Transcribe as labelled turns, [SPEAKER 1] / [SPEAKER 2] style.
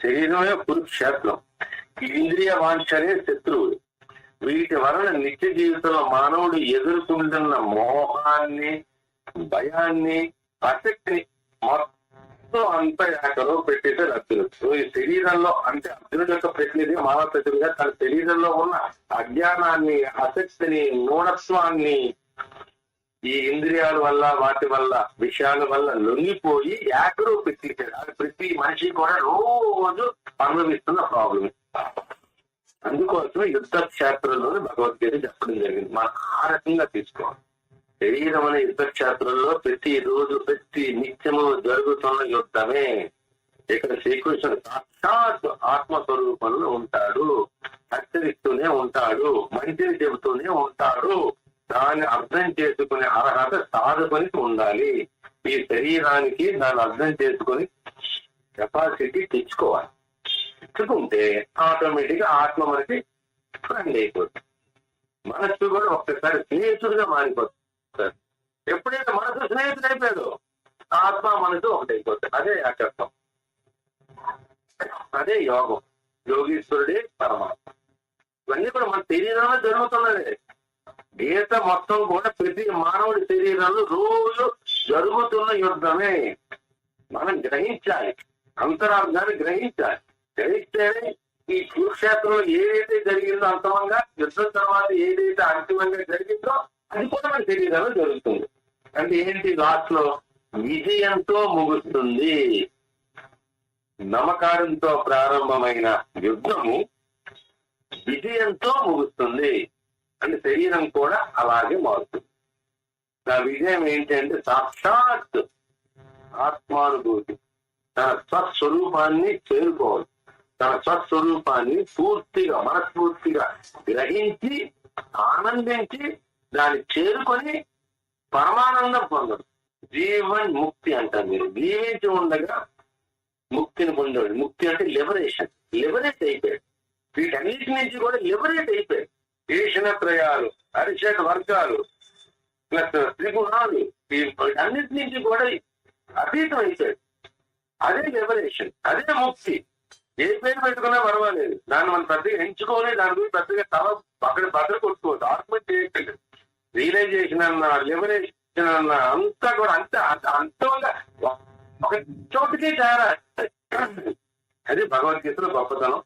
[SPEAKER 1] శరీరమే కురుక్షేత్రం ఇంద్రియ వాంఛనే శత్రువు వీటి వలన నిత్య జీవితంలో మానవుడు ఎదుర్కొంటున్న మోహాన్ని భయాన్ని ఆసక్తిని మొత్తం అంత అక్కడ పెట్టేసే అర్జునుడు ఈ శరీరంలో అంటే అర్జునుడు యొక్క ప్రతినిధి మానవ ప్రతినిధిగా తన శరీరంలో ఉన్న అజ్ఞానాన్ని ఆసక్తిని మూఢత్వాన్ని ఈ ఇంద్రియాల వల్ల వాటి వల్ల విషయాల వల్ల లొంగిపోయి యాగ్రో పెట్టించారు అది ప్రతి మనిషి కూడా రోజు అనుభవిస్తున్న ప్రాబ్లం అందుకోసం యుద్ధ క్షేత్రంలోనే భగవద్గీత చెప్పడం జరిగింది. మనం ఆ రకంగా తీసుకోవాలి. శరీరం అనే యుద్ధ క్షేత్రంలో ప్రతి రోజు ప్రతి నిత్యము జరుగుతున్న యుద్ధమే. ఇక్కడ శ్రీకృష్ణుడు సాక్షాత్ ఆత్మస్వరూపంలో ఉంటాడు. హెచ్చరిస్తూనే ఉంటాడు. మంచిని చెబుతూనే ఉంటాడు. దాన్ని అర్థం చేసుకునే అర్హత సాధకునికి ఉండాలి. ఈ శరీరానికి దాన్ని అర్థం చేసుకుని కెపాసిటీ తెచ్చుకోవాలి. తెచ్చుకుంటే ఆటోమేటిక్గా ఆత్మ మనకి ఫ్రెండ్ అయిపోతుంది. మనస్సు కూడా ఒక్కసారి స్నేహితుడిగా మారిపోతుంది. ఎప్పుడైతే మనసు స్నేహితుడు అయిపోయాడు ఆత్మ మనసు ఒకటైపోతుంది. అదే అకర్తం అదే యోగం. యోగీశ్వరుడే పరమాత్మ. ఇవన్నీ కూడా మన శరీరంలో జరుగుతున్నదే ఈత మొత్తం కూడా ప్రతి మానవుడి శరీరంలో రోజు జరుగుతున్న యుద్ధమే. మనం గ్రహించాలి. అంతరార్థాన్ని గ్రహించాలి. గ్రహిస్తేనే ఈ కురుక్షేత్రంలో ఏదైతే జరిగిందో అంతమంగా యుద్ధం తర్వాత ఏదైతే అంతిమంగా జరిగిందో అది కూడా మన శరీరంలో జరుగుతుంది. అంటే ఏంటి లాస్ట్లో విజయంతో ముగుస్తుంది. నమకారంతో ప్రారంభమైన యుద్ధము విజయంతో ముగుస్తుంది. అంటే శరీరం కూడా అలాగే మారుతుంది. నా విజయం ఏంటంటే సాక్షాత్ ఆత్మానుభూతి. తన స్వస్వరూపాన్ని చేరుకోవాలి. తన స్వస్వరూపాన్ని పూర్తిగా మనస్ఫూర్తిగా గ్రహించి ఆనందించి దాన్ని చేరుకొని పరమానందం పొందడం. జీవన్ ముక్తి అంటారు మీరు. జీవించి ఉండగా ముక్తిని పొందాడు ముక్తి అంటే లిబరేషన్ లిబరేట్ అయిపోయాడు. వీటన్నిటి నుంచి కూడా లిబరేట్ అయిపోయాడు. ఈషణ త్రయాలు అరిషడ్ వర్గాలు ప్లస్ త్రిగుణాలు అన్నిటి నుంచి కూడా అతీతం అయిపోయాడు అదే లిబరేషన్ అదే ముక్తి. ఏ పేరు పెట్టుకున్నా పర్వాలేదు. దాన్ని మనం పెద్దగా ఎంచుకోవాలి దాని గురించి పెద్దగా తల అక్కడ భద్ర కొట్టుకోవద్దు. ఆత్మహత్య చేయట్లేదు రియలైజేషన్ అన్న లిబరేషన్ అన్న అంతా కూడా అంత అంత అంతంగా ఒక చోటుకే చేరాలి. అది భగవద్గీతలో గొప్పతనం.